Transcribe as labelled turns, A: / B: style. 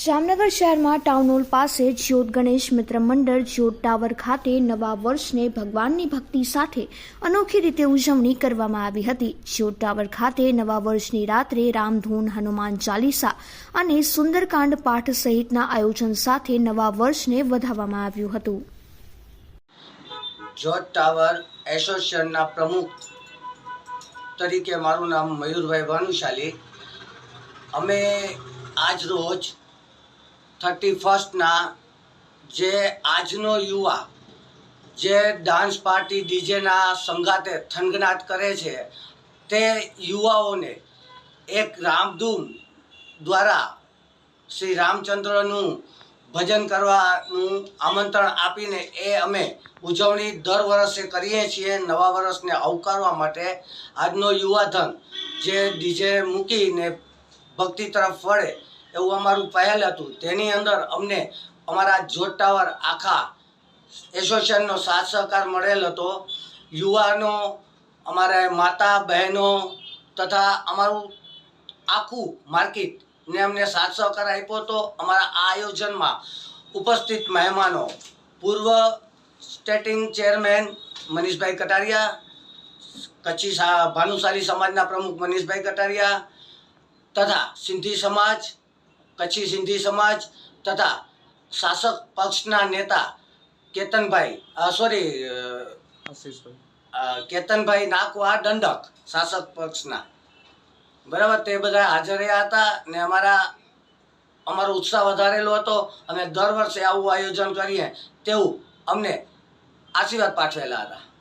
A: જામનગર શહેરમાં town hall પાસે જ્યોત ગણેશ મિત્ર મંડળ, જ્યોત ટાવર ખાતે નવા વર્ષને ભગવાનની ભક્તિ સાથે અનોખી રીતે ઉજવણી કરવામાં આવી હતી. જ્યોત ટાવર ખાતે નવા વર્ષની રાત્રે રામધૂન હનુમાન ચાલીસા અને સુંદરકાંડ પાઠ સહિતના આયોજન સાથે નવા વર્ષને વધાવવામાં આવ્યું હતું.
B: જ્યોત ટાવર એસોસિએશનના પ્રમુખ તરીકે મારું નામ મયુરભાઈ ભાનુશાલી. અમે આજ રોજ થર્ટી ફર્સ્ટના જે આજનો યુવા, જે ડાન્સ પાર્ટી ડીજેના સંગાતે થનગનાટ કરે છે, તે યુવાઓને એક રામધૂન દ્વારા શ્રી રામચંદ્રનું ભજન કરવાનું આમંત્રણ આપીને એ અમે ઉજવણી દર વર્ષે કરીએ છીએ નવા વર્ષને આવકારવા માટે. આજનો યુવાધન જે ડીજે મૂકીને ભક્તિ તરફ વળે એવું અમારું પહેલ હતું. તેની અંદર અમને અમારા જોત ટાવર આખા એસોસિએશનનો સાથ સહકાર મળેલ હતો. યુવાનો, અમારા માતા, બહેનો તથા અમારું આખું માર્કેટ ને અમને સાથ સહકાર આપ્યો હતો. અમારા આ આયોજનમાં ઉપસ્થિત મહેમાનો પૂર્વ સ્ટેટિંગ ચેરમેન મનીષભાઈ કટારિયા, કચ્છી ભાનુશાલી સમાજના પ્રમુખ મનીષભાઈ કટારિયા તથા સિંધી સમાજ કચ્છી સિંધી સમાજ તથા શાસક પક્ષના નેતા કેતનભાઈ સોરી કેતનભાઈ નાકવા દંડક શાસક પક્ષના. બરાબર? તે બધા હાજર રહ્યા હતા ને અમારા અમારો ઉત્સાહ વધારેલો હતો. અમે દર વર્ષે આવું આયોજન કરીએ તેવું અમને આશીર્વાદ પાઠવેલા હતા.